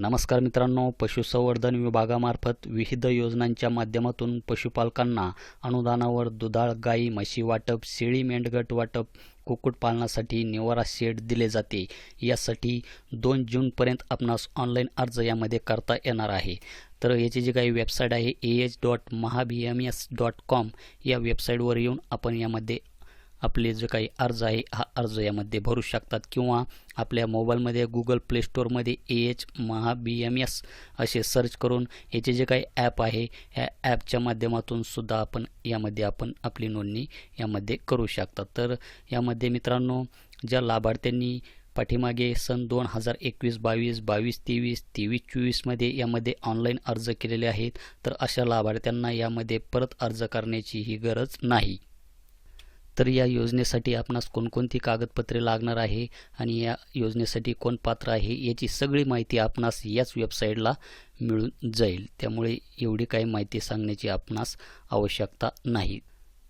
नमस्कार मित्रांनो पशुसंवर्धन विभागामार्फत विविध योजनांच्या माध्यमातून पशुपालकांना अनुदानावर दुधाळ गाई म्हशी वाटप शेळी मेंढगट वाटप कुक्कुटपालनासाठी निवारा शेड दिले जाते. यासाठी दोन जूनपर्यंत आपणास ऑनलाईन अर्ज यामध्ये करता येणार आहे. तर याची जी काही वेबसाईट आहे A H dot Maha B M S dot com या वेबसाईटवर येऊन आपण यामध्ये आपले जे काही अर्ज आहे हा अर्ज यामध्ये भरू शकतात किंवा आपल्या मोबाईलमध्ये गुगल प्ले स्टोअरमध्ये A H Maha B M S असे सर्च करून याचे जे काही ॲप आहे ह्या ॲपच्या माध्यमातून सुद्धा आपण यामध्ये आपण आपली नोंदणी यामध्ये करू शकतात. तर यामध्ये मित्रांनो ज्या लाभार्थ्यांनी पाठीमागे सन दोन हजार एकवीस बावीस बावीस तेवीस तेवीस चोवीसमध्ये यामध्ये ऑनलाईन अर्ज केलेले आहेत तर अशा लाभार्थ्यांना यामध्ये परत अर्ज करण्याची ही गरज नाही. तर या योजनेसाठी आपणास कोणकोणती कागदपत्रे लागणार आहे आणि या योजनेसाठी कोण पात्र आहे याची सगळी माहिती आपणास याच वेबसाईटला मिळून जाईल. त्यामुळे एवढी काही माहिती सांगण्याची आपणास आवश्यकता नाही.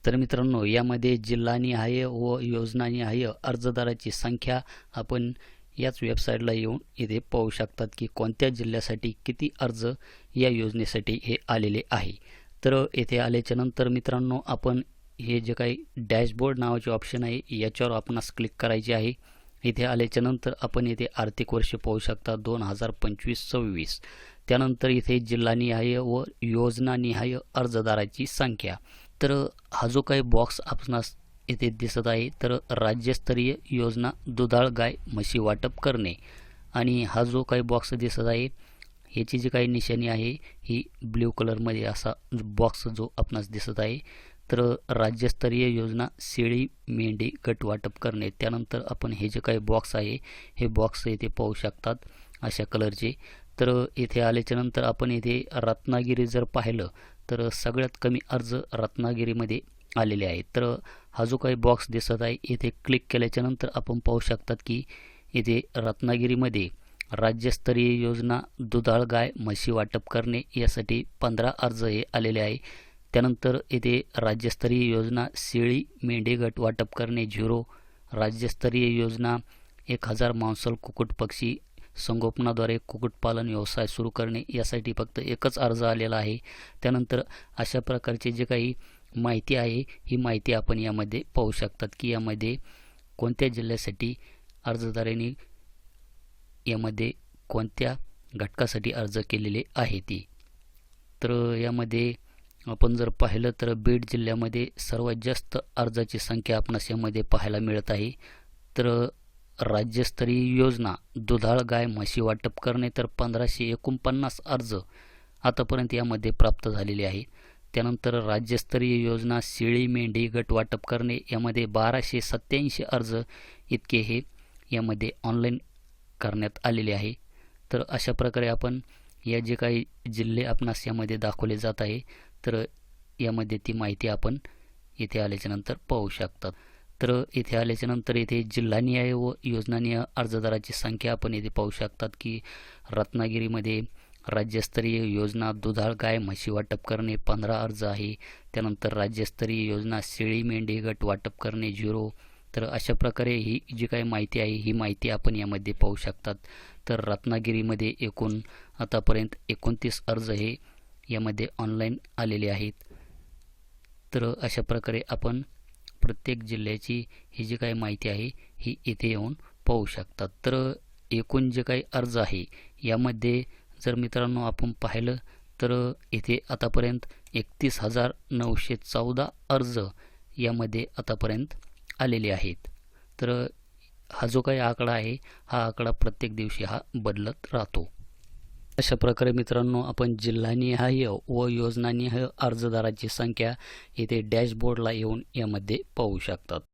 तर मित्रांनो यामध्ये जिल्हानिहाय व योजनानिहाय अर्जदाराची संख्या आपण याच वेबसाईटला येऊन इथे पाहू शकतात की कोणत्या जिल्ह्यासाठी किती अर्ज या योजनेसाठी हे आलेले आहे. तर येथे आल्याच्यानंतर मित्रांनो आपण हे जे काही डॅशबोर्ड नावाचे ऑप्शन आहे याच्यावर आपणास क्लिक करायचे आहे. इथे आल्याच्यानंतर आपण इथे आर्थिक वर्ष पाहू शकता दोन हजार पंचवीस सव्वीस. त्यानंतर इथे जिल्हानिहाय व योजनानिहाय अर्जदाराची संख्या. तर हा जो काही बॉक्स आपणास इथे दिसत आहे तर राज्यस्तरीय योजना दुधाळ गाय म्हशी वाटप करणे. आणि हा जो काही बॉक्स दिसत आहे ह्याची जी काही निशाणी आहे ही ब्ल्यू कलरमध्ये असा बॉक्स जो आपणास दिसत आहे तर राज्यस्तरीय योजना शेळी मेंढी गट वाटप करणे त्यानंतर आपण हे जे काही बॉक्स आहे हे बॉक्स इथे पाहू शकतात अशा कलरचे तर इथे आल्याच्यानंतर आपण इथे रत्नागिरी जर पाहिलं तर सगळ्यात कमी अर्ज रत्नागिरीमध्ये आलेले आहेत. तर हा जो काही बॉक्स दिसत आहे इथे क्लिक केल्याच्यानंतर आपण पाहू शकतात की इथे रत्नागिरीमध्ये राज्यस्तरीय योजना दुधाळ गाय म्हशी वाटप करणे यासाठी पंधरा अर्ज हे आलेले आहे. त्यानंतर येथे राज्यस्तरीय योजना शेळी मेंढी गट वाटप करणे झिरो राज्यस्तरीय योजना एक हजार मांसल कुक्कुट पक्षी संगोपनाद्वारे कुक्कुटपालन व्यवसाय सुरू करणे यासाठी फक्त एकच अर्ज आलेला आहे. त्यानंतर अशा प्रकारचे जे काही माहिती आहे ही माहिती आपण यामध्ये पाहू शकतात की यामध्ये कोणत्या जिल्ह्यासाठी अर्जदारांनी यामध्ये कोणत्या घटकासाठी अर्ज केलेले आहे ती. तर यामध्ये आपण जर पाहिलं तर बीड जिल्ह्यामध्ये सर्वात जास्त अर्जाची संख्या आपणास यामध्ये पाहायला मिळत आहे. तर राज्यस्तरीय योजना दुधाळ गाय म्हशी वाटप करणे तर पंधराशे एकोणपन्नास अर्ज आतापर्यंत यामध्ये प्राप्त झालेले आहे. त्यानंतर राज्यस्तरीय योजना शेळी मेंढी गट वाटप करणे यामध्ये बाराशे सत्याऐंशी अर्ज इतके हे यामध्ये ऑनलाईन करण्यात आलेले आहे. तर अशा प्रकारे आपण या जे काही जिल्हे आपणास यामध्ये दाखवले जात आहे तर यामध्ये ती माहिती आपण इथे आल्याच्यानंतर पाहू शकतात. तर इथे आल्याच्यानंतर इथे जिल्हानिहाय व योजनानिहाय अर्जदाराची संख्या आपण इथे पाहू शकतात की रत्नागिरीमध्ये राज्यस्तरीय योजना दुधाळ गाय म्हशी वाटप करणे पंधरा अर्ज आहे. त्यानंतर राज्यस्तरीय योजना शेळी मेंढी गट वाटप करणे झिरो. तर अशा प्रकारे ही जी काही माहिती आहे ही माहिती आपण यामध्ये पाहू शकतात. तर रत्नागिरीमध्ये एकूण आतापर्यंत एकोणतीस अर्ज हे यामध्ये ऑनलाईन आलेले आहेत. तर अशा प्रकारे आपण प्रत्येक जिल्ह्याची ही जी काही माहिती आहे ही इथे येऊन पाहू शकतात. तर एकूण जे काही अर्ज आहे यामध्ये जर मित्रांनो आपण पाहिलं तर इथे आतापर्यंत एकतीस हजार नऊशे चौदा अर्ज यामध्ये आतापर्यंत आलेले आहेत. तर हा जो काही आकडा आहे हा आकडा प्रत्येक दिवशी हा बदलत राहतो. अशा प्रकारे मित्रांनो आपण जिल्हानिहाय व योजनानिहाय अर्जदाराची संख्या इथे डॅशबोर्डला येऊन यामध्ये पाहू शकतात.